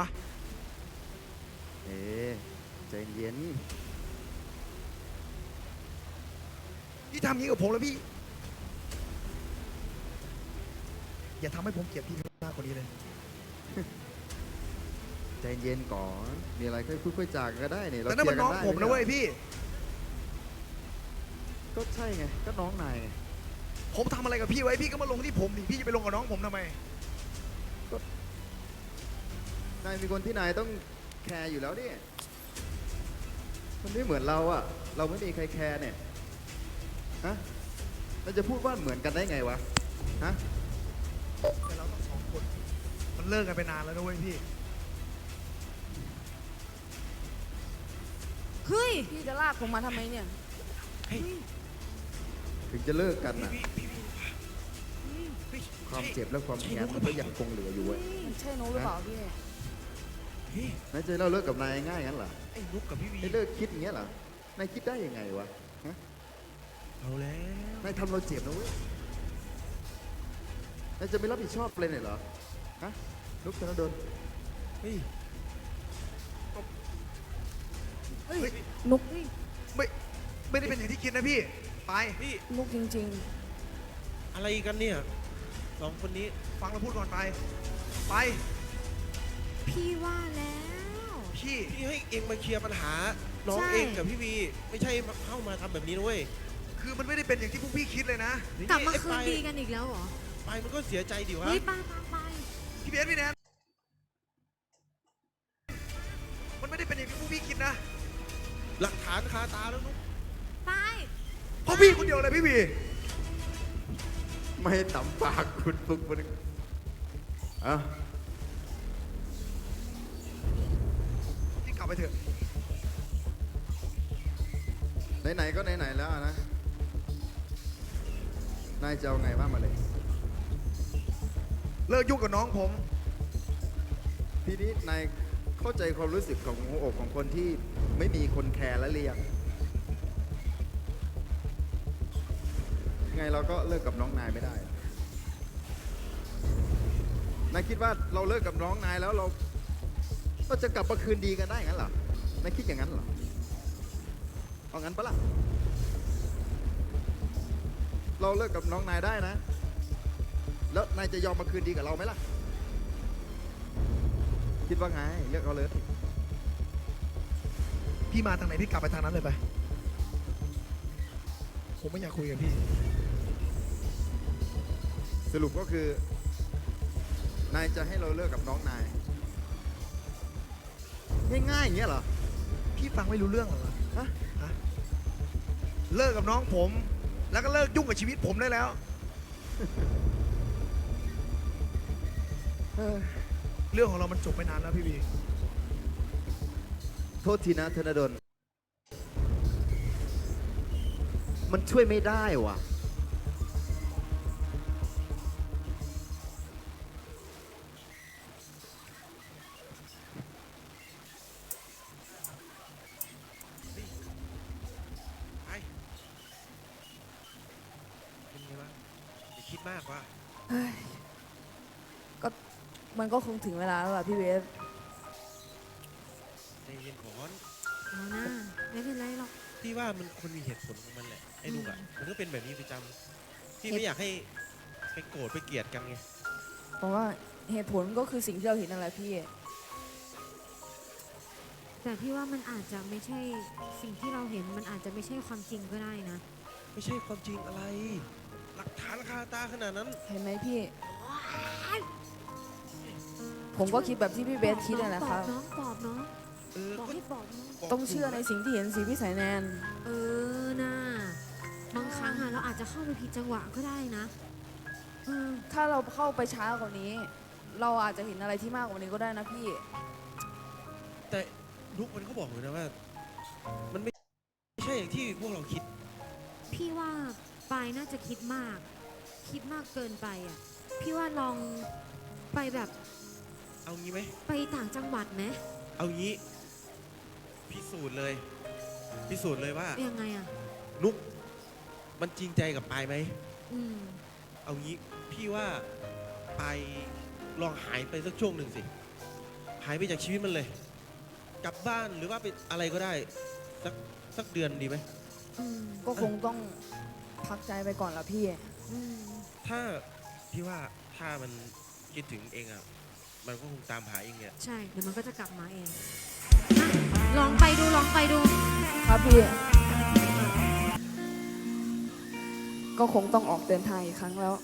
ปะเอ๊ะใจเย็นพี่ทำอย่างนี้กับผมแล้วพี่ อย่าทำให้ผมเกลียดพี่มากกว่านี้เลย ใจเย็นก่อน มีอะไรค่อยๆคุยๆจากกันก็ได้นี่เราแต่นั่นมันน้องเคลียร์ผมกันะได้เว้ยพี่ ก็ใช่ไง ก็น้องนายไงผมทำอะไรกับพี่ไว้พี่ก็มาลงที่ผมดิพี่จะไปลงกับน้องผมทำไม นายมีคนที่นายต้องแคร์อยู่แล้วเนี่ยมันไม่เหมือนเราอะเราไม่มีใครแคร์เนี่ยฮะเราจะพูดว่าเหมือนกันได้ไงวะฮะแต่เราต้องสองคน มันเลิกกันไปนานแล้วนะเว้ยพี่ เฮ้ย พี่จะลากผมมาทำไมเนี่ย ถึงจะเลิกกันอะพี่พี่พี่พี่ความเจ็บและความแค้นมันก็ยังคงเหลืออยู่เว้ย มันใช่นุ๊กหรือเปล่าพี่เฮ้ย นายจะให้เราเลิกกับนายง่ายงั้นเหรอไอ้นุกกับพี่วีไอ้เลิกคิดอย่างเงี้ยเหรอนายคิดได้ยังไงวะฮะเอาแล้วนายทำเราเจ็บนะเว้ยนายจะไม่รับผิดชอบเลยเนี่ยเหรอฮะนุกธนดลเฮ้ยเฮ้ยนุกไม่ไม่ได้เป็นอย่างที่คิดนะพี่ไปพี่นุกจริงอะไรกันเนี่ยสองคนนี้ฟังเราพูดก่อนไป ไป พี่ว่าแล้ว พี่พี่ให้เองมาเคลียร์ปัญหา น้องใช่ เองกับพี่วีไม่ใช่มาเข้ามาทำแบบนี้นะเว้ยคือมันไม่ได้เป็นอย่างที่พวกพี่คิดเลยนะ กลับมาไอ้คืนไปดีกันอีกแล้วเหรอไปมันก็เสียใจดิวะเฮ้ยไปไปไปพี่เบสพี่แนนมันไม่ได้เป็นอย่างที่พวกพี่คิดนะหลักฐานคาตาแล้วนุ๊กไปเพราะพี่คนเดียวเลยพี่วีไม่ให้ต่ำปากคุณฟุกมันอะ ลับไปเถอะไหนๆก็ไหนๆแล้วนะ นายจะเอาไงบ้างมาเลย เลิกยุ่งกับน้องผม ทีนี้นายเข้าใจความรู้สึกของหัวอกของคนที่ไม่มีคนแคร์และเลี้ยง ไงเราก็เลิกกับน้องนายไม่ได้ นายคิดว่าเราเลิกกับน้องนายแล้วเรา ก็จะกลับมาคืนดีกันได้งั้นเหรอนายคิดอย่างนั้นเหรอเอางั้นปะล่ะ เราเลิกกับน้องนายได้นะ แล้วนายจะยอมมาคืนดีกับเราไหมล่ะ คิดว่าไงเลือกเอาเลย พี่มาทางไหนพี่กลับไปทางนั้นเลยไป ผมไม่อยากคุยกับพี่ สรุปก็คือ นายจะให้เราเลิกกับน้องนาย ง่ายๆอย่างเงี้ยเหรอ พี่ฟังไม่รู้เรื่องเหรอฮะฮะเลิกกับน้องผม แล้วก็เลิกยุ่งกับชีวิตผมได้แล้ว เออเรื่องของเรามันจบไปนานแล้วพี่วีโทษทีนะธนดล มันช่วยไม่ได้ว่ะ ก็คงถึงเวลาแล้วล่ะพี่เวฟใจเย็นก่อนเอาหน้าไม่เป็นไรหรอก พี่ว่ามันคนมีเหตุผลของมันแหละ ไอ้นุ๊กอะมันก็เป็นแบบนี้ประจำพี่เหตุไม่อยากให้ไปโกรธไปเกลียดกันไงเพราะว่าเหตุผลก็คือสิ่งที่เราเห็นนั่นแหละพี่ แต่พี่ว่ามันอาจจะไม่ใช่สิ่งที่เราเห็นมันอาจจะไม่ใช่ความจริงก็ได้นะ ไม่ใช่ความจริงอะไร หลักฐานคาตาขนาดนั้น เห็นไหมพี่ ผมก็คิดแบบที่พี่เบสคิดนั่นแหละครับปอบน้องปอบน้องเออบอกก็ให้ปอบน้องบกต้องเชื่อในสิ่งที่เห็นสิพี่สายแนน เออน่าบางครั้งอะเราอาจจะเข้าไปผิดจังหวะก็ได้นะเออถ้าเราเข้าไปช้ากว่านี้ เราอาจจะเห็นอะไรที่มากกว่านี้ก็ได้นะพี่ แต่นุ๊กมันก็บอกเลยนะว่า มันไม่ไม่ใช่อย่างที่พวกเราคิด พี่ว่าปายน่าจะคิดมาก คิดมากเกินไปอะพี่ว่าลองไปแบบ เอางี้ไหม ไปต่างจังหวัดไหมเอางี้ พิสูจน์เลย พิสูจน์เลยว่า ยังไงอะ นุ๊กมันจริงใจกับปายไหม อืม เอางี้พี่ว่าปายลองหายไปสักช่วงหนึ่งสิ หายไปจากชีวิตมันเลย กลับบ้านหรือว่าไปอะไรก็ได้ สักสักเดือนดีไหม อืม ก็คงต้องพักใจไปก่อนละพี่ อืม ถ้าพี่ว่าถ้ามันคิดถึงเองอะ มันก็คงตามหาเองเนี่ยใช่ เดี๋ยวมันก็จะกลับมาเองอะลองไปดูลองไปดู ครับพี่ ก็คงต้องออกเดินทางอีกครั้งแล้ว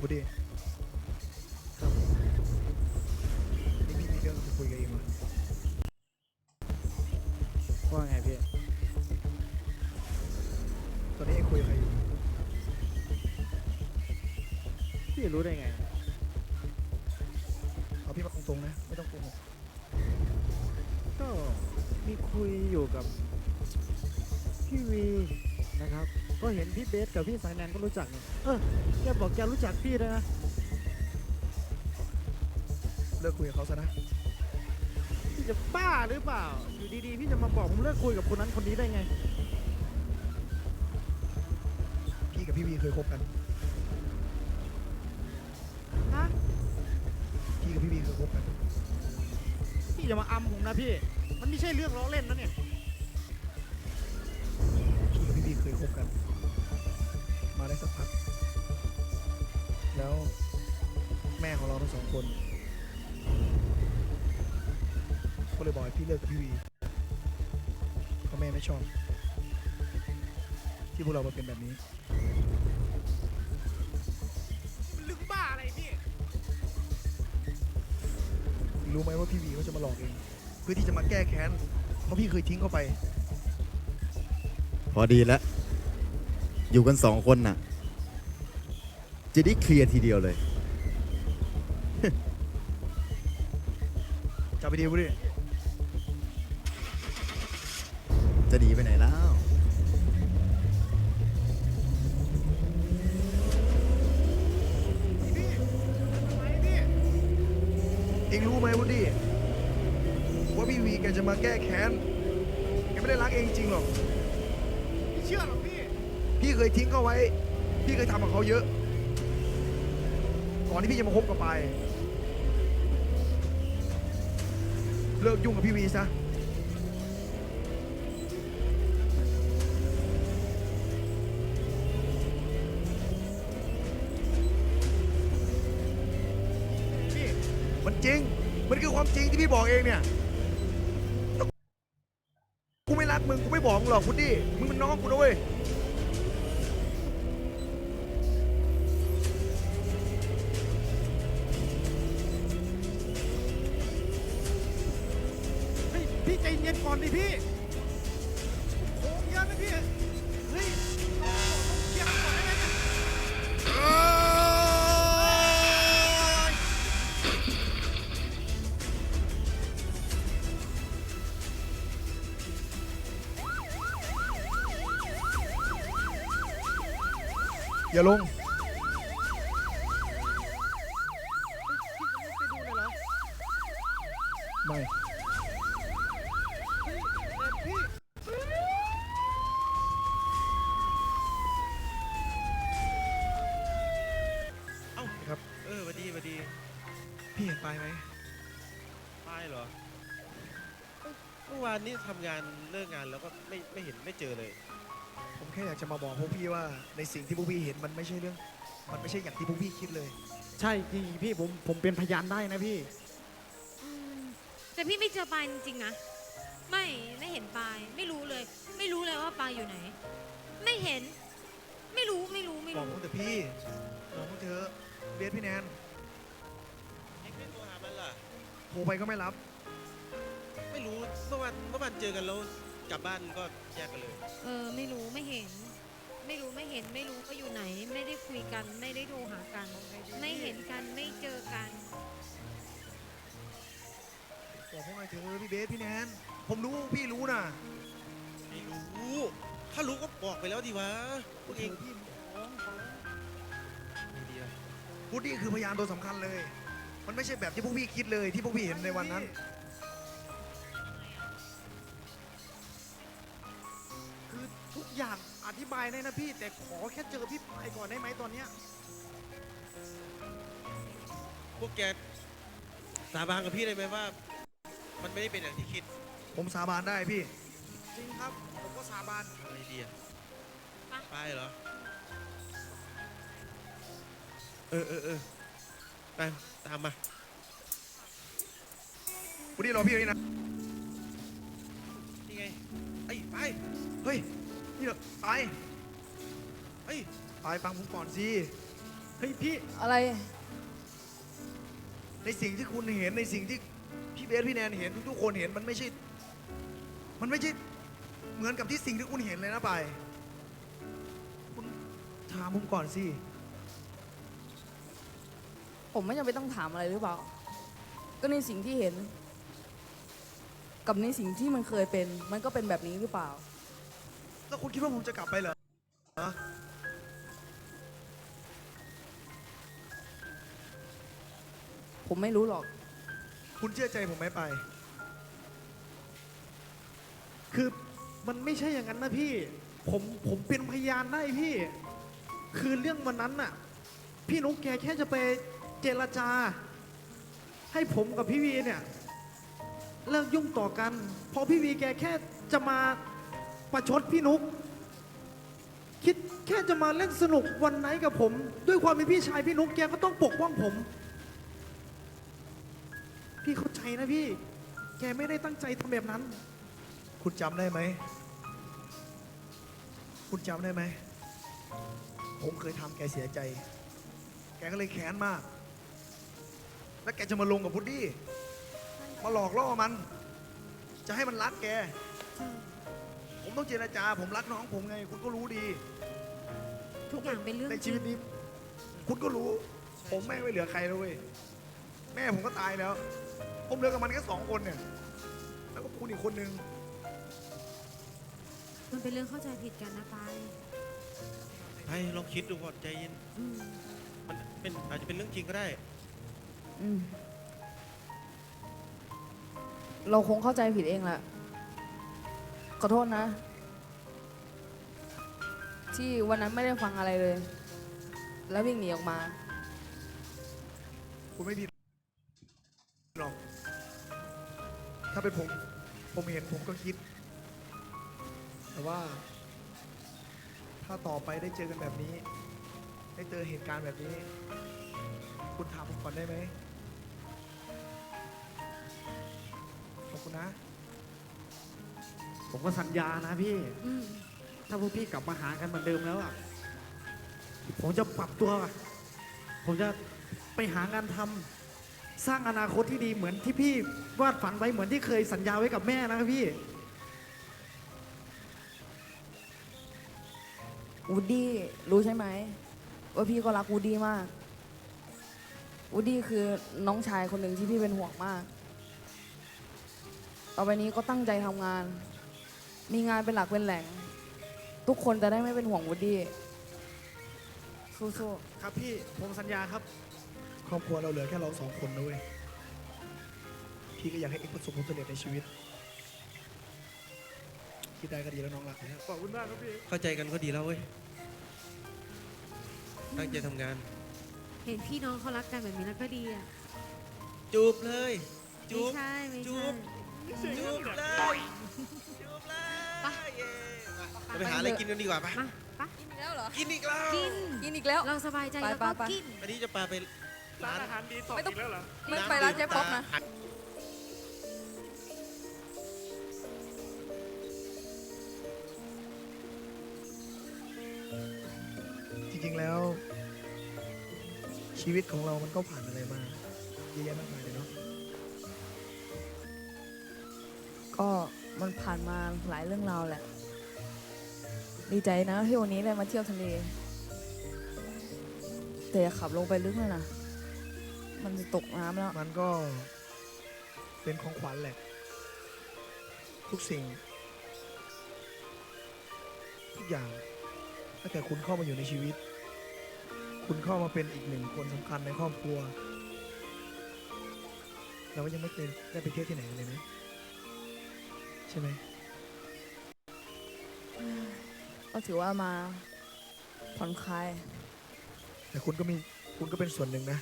บูดี้ครับนี่พี่มีเรื่องจะคุยกับเองมาว่าไงพี่ ตอนนี้เองคุยกับใครอยู่ พี่รู้ได้ไง สกับพี่สายแนนก็รู้จักนี่เออแกบอกแกรู้จักพี่ด้วยนะ เลิกคุยกับเขาซะนะ พี่จะบ้าหรือเปล่า อยู่ดีๆ พี่จะมาบอกผมเลิกคุยกับคนนั้นคนนี้ได้ไง พี่กับพี่วีเคยคบกัน ฮะ พี่กับพี่วีเคยคบกัน พี่อย่ามาอำผมนะพี่ มันไม่ใช่เรื่องล้อเล่นนะเนี่ย พี่กับพี่วีเคยคบกันมาได้ สักพัก แล้วแม่ของเราทั้งสองคนก็เลยบอกให้พี่เลิกกับพี่วีเพราะแม่ไม่ชอบ ที่พวกเรามาเป็นแบบนี้ลึกบ้าอะไรพี่ รู้ไหมว่าพี่วีเขาจะมาหลอกเองเพื่อที่จะมาแก้แค้นเพราะพี่เคยทิ้งเขาไป พอดีแล้ว อยู่กันสองคนน่ะ จะได้เคลียร์ทีเดียวเลย จับไปดีบุดิจะหนีไปไหนแล้ว เองรู้ไหมวุดี้ว่าพี่วีแกจะมาแก้แค้นแกไม่ได้รักเองจริงหรอกไม่เชื่อหรอกพี่ พี่เคยทิ้งเขาไว้ พี่เคยทำกับเขาเยอะ ก่อนที่พี่จะมาคบกับไปายเลิกยุ่งกับพี่วีซะ พี่มันจริง มันคือความจริงที่พี่บอกเองเนี่ย กูไม่รักมึง กูไม่บอกมึงหรอกพุดดี้มึงเป็นน้องกูนะเว้ย ดิพี่โค้งยันนะพี่ เฮ้ยต้องเกียร์ก่อนได้ไหมเนี่ยอย่าลง ไม่านนี้ทำงานเลิกงานแล้วก็ไม่ไม่เห็นไม่เจอเลย ผมแค่อยากจะมาบอกพวกพี่ว่าในสิ่งที่พวกพี่เห็นมันไม่ใช่เรื่อง มันไม่ใช่อย่างที่พวกพี่คิดเลย ใช่จริงพี่ผมผมเป็นพยานได้นะพี่ อืมแต่พี่ไม่เจอปายจริงๆนะ ไม่ไม่เห็นปาย ไม่รู้เลย ไม่รู้เลยว่าปายอยู่ไหน ไม่เห็น ไม่รู้ไม่รู้ไม่บอกรู้ผมแต่พี่บอกผมเถอะเบสพี่แนนเอ็งไม่โทรหามันล่ะโทรไปก็ไม่รับ ไม่รู้เมื่อวันเมื่อวันเจอกันแล้วกลับบ้านก็แยกกันเลย เออไม่รู้ไม่เห็น ไม่รู้ไม่เห็นไม่รู้ว่าอยู่ไหน ไม่ได้คุยกัน ไม่ได้โทรหากัน ไม่เห็นกันไม่เจอกัน บอกผมหน่อยเถอะพี่เบสพี่แนนผมรู้พี่รู้นะไม่รู้ ถ้ารู้ก็บอกไปแล้วดีวะพวกเองพี่ไม่ดีอะพุดดี้คือพยานตัวสำคัญเลย มันไม่ใช่แบบที่พวกพี่คิดเลยที่พวกพี่เห็นในวันนั้น ทุกอย่างอธิบายได้นะพี่ แต่ขอแค่เจอพี่ปายก่อนได้ไหมตอนเนี้ยพวกแกสาบานกับพี่ได้ไหมว่า มันไม่ได้เป็นอย่างที่คิดผมสาบานได้พี่ จริงครับ ผมก็สาบานอะไรดีอะไปไปเหรอ เออเออเออไปตามมาพุดดี้รอพี่เลยนะนี่ไงไอ้ยไป เฮ้ยนี่ เหรอไปเฮ้ยไปฟังผมก่อนสิ เฮ้ยพี่ อะไร ในสิ่งที่คุณเห็นในสิ่งที่พี่เบสพี่แนนเห็นทุกๆคนเห็นมันไม่ใช่ มันไม่ใช่เหมือนกับที่สิ่งที่คุณเห็นเลยนะไปายคุณถามผมก่อนสิ ผมไม่จำเป็นต้องถามอะไรหรือเปล่า ก็ในสิ่งที่เห็น กับในสิ่งที่มันเคยเป็น มันก็เป็นแบบนี้หรือเปล่า แล้วคุณคิดว่าผมจะกลับไปเหรอฮะผมไม่รู้หรอก คุณเชื่อใจผมไหมไปายคือมันไม่ใช่อย่างนั้นนะพี่ ผมผมเป็นพยานได้พี่ คือเรื่องวันนั้นน่ะ พี่นุ๊กแกแค่จะไปเจรจา ให้ผมกับพี่วีเนี่ย เลิกยุ่งต่อกันเพราะพี่วีแกแค่จะมา ประชดพี่นุ๊กคิดแค่จะมาเล่นสนุกวันไหนกับผม ด้วยความเป็นพี่ชายพี่นุ๊กแกก็ต้องปกป้องผม พี่เข้าใจนะพี่ แกไม่ได้ตั้งใจทำแบบนั้น คุณจำได้ไหม คุณจำได้ไหม ผมเคยทำแกเสียใจ แกก็เลยแค้นมาก แล้วแกจะมาลงกับพุดดี้ มาหลอกล่อมัน จะให้มันรักแก ผมต้องเจรจา ผมรักน้องผมไง คุณก็รู้ดี ทุกอย่างเป็นเรื่องในจชีริวิตงนี้ คุณก็รู้ ผมแม่งไม่เหลือใครแล้วเว้ยแม่ผมก็ตายแล้ว ผมเหลือกับมันแค่สองคนเนี่ย แล้วก็คุณอีกคนนึงมันเป็นเรื่องเข้าใจผิดกันนะปายไปลองคิดดูก่อนใจเย็น อืมมันเป็นอาจจะเป็นเรื่องจริงก็ได้ อืมเราคงเข้าใจผิดเองแหละข อโทษนะ ที่วันนั้นไม่ได้ฟังอะไรเลย แล้ววิ่งหนีออกมา คุณไม่ผิดหรอก ถ้าเป็นผม ผมเห็นผมก็คิด แต่ว่า ถ้าต่อไปได้เจอกันแบบนี้ ได้เจอเหตุการณ์แบบนี้ คุณถามผมก่อนได้ไหมขอบคุณนะ ผมก็สัญญานะพี่ อืมถ้าพวกพี่กลับมาหากันเหมือนเดิมแล้วอะ ผมจะปรับตัว ผมจะไปหางานทำสร้างอนาคตที่ดีเหมือนที่พี่วาดฝันไว้เหมือนที่เคยสัญญาไว้กับแม่นะครับพี่ วูดดี้รู้ใช่ไหมว่าพี่ก็รักวูดดี้มาก วูดดี้คือน้องชายคนหนึ่งที่พี่เป็นห่วงมาก ต่อไปนี้ก็ตั้งใจทำงาน มีงานเป็นหลักเป็นแหล่ง ทุกคนจะได้ไม่เป็นห่วงวูดดี้สู้ๆครับพี่ผมสัญญาครับ ครอบครัวเราเหลือแค่เราสองคนนะเว้ย พี่ก็อยากให้เอ็กประสบผลสำเร็จในชีวิต คิดได้ก็ดีแล้วน้องรักแล้วขอบคุณมากครับพี่ เข้าใจกันก็ดีแล้วเว้ย ตั้งใจทำงาน เห็นพี่น้องเขารักกันแบบนี้แล้วก็ดีอะจูบเลยไม่จูบใช่ไม่จูใช่บ จูบเลย เราไปหาอะไรกินกันดีกว่าปะมาปะกินอีกแล้วเหรอ กินอีกแล้วกิน กินอีกแล้ว เราสบายใจไปแล้วก็ไปไป กิน อันนี้จะปาไปร้านอาหารดีต่อไม่ต้องอีกแล้วเหรอ ไม่ไปร้านเจ๊ป๊อปนะ จริงๆ แล้ว ชีวิตของเรามันก็ผ่านอะไรมาเยอะแยะมากมายเลยเนาะก็มันผ่านมาหลายเรื่องราวแหละ ดีใจนะที่วันนี้ได้มาเที่ยวทะเล แต่อย่าขับลงไปลึกเลยนะ มันจะตกน้ำแล้ว มันก็เป็นของขวัญแหละ ทุกสิ่ง ทุกอย่างถ้าเกิดคุณเข้ามาอยู่ในชีวิต คุณเข้ามาเป็นอีกหนึ่งคนสำคัญในครอบครัวเราก็ยังไม่เคยได้ไปเที่ยวที่ไหนเลยนะใช่ไหม ก็ถือว่ามาผ่อนคลาย แต่คุณก็มีคุณก็เป็นส่วนหนึ่งนะ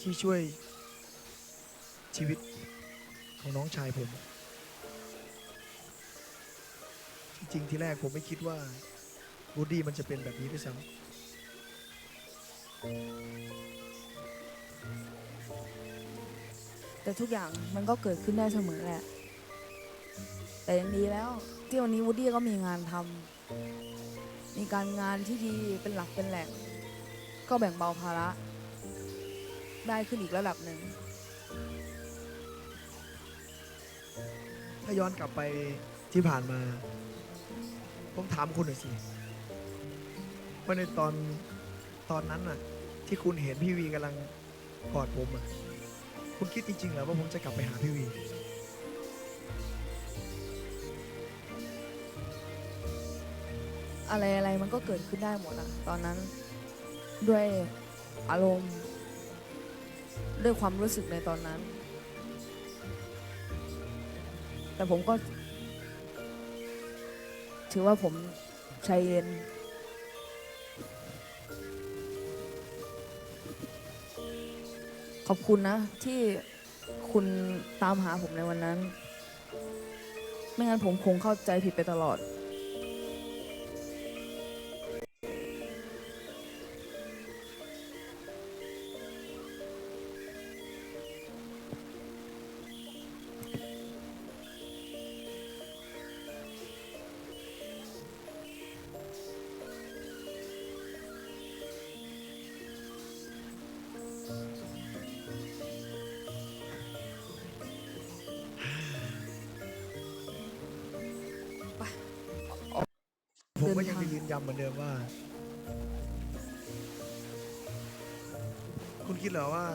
ที่ช่วยชีวิตของน้องชายผม จริงๆที่แรกผมไม่คิดว่าบูดดี้มันจะเป็นแบบนี้ด้วยซ้แต่ทุกอย่างมันก็เกิดขึ้นได้เสมอแหละ แต่ยังดีแล้ว ที่วันนี้วูดดี้ก็มีงานทำมีการงานที่ดีเป็นหลักเป็นแหล่งก็แบ่งเบาภาระ ได้ขึ้นอีกระดับหนึ่ง ถ้าย้อนกลับไปที่ผ่านมา ผมถามคุณหน่อยสิว่าในตอนตอนนั้นน่ะ ที่คุณเห็นพี่วีกำลังกอดผมอะ คุณคิดจริงๆเหรอว่าผมจะกลับไปหาพี่วี อะไรอะไรมันก็เกิดขึ้นได้หมดอะตอนนั้นด้วยอารมณ์ ด้วยความรู้สึกในตอนนั้น แต่ผมก็ ถือว่าผมใจเย็น ขอบคุณนะ ที่คุณตามหาผมในวันนั้น ไม่งั้นผมคงเข้าใจผิดไปตลอด ยังทางจะยืนยันเหมือนเดิมว่า คุณคิดเหรอว่า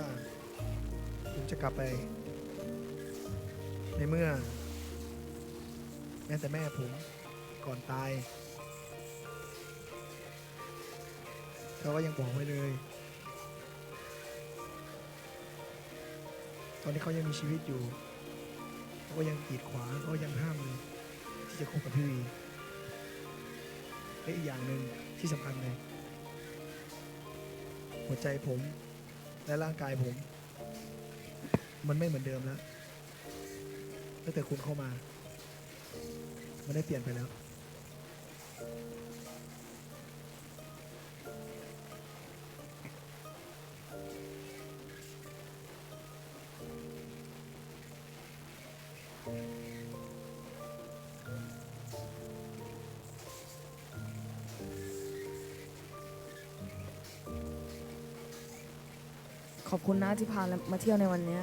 ผมจะกลับไป ในเมื่อ แม้แต่แม่ผมก่อนตายเขาก็ยังบอกไว้เลย ตอนที่เขายังมีชีวิตอยู่เขาก็ยังกีดขวางเขาก็ยังห้ามเลยที่จะคบกับพี่วี และอีกอย่างหนึ่งที่สำคัญเลย หัวใจผมและร่างกายผม มันไม่เหมือนเดิมแล้วตั้งแต่คุณเข้ามา มันได้เปลี่ยนไปแล้ว ขอบคุณนะที่พามาเที่ยวในวันนี้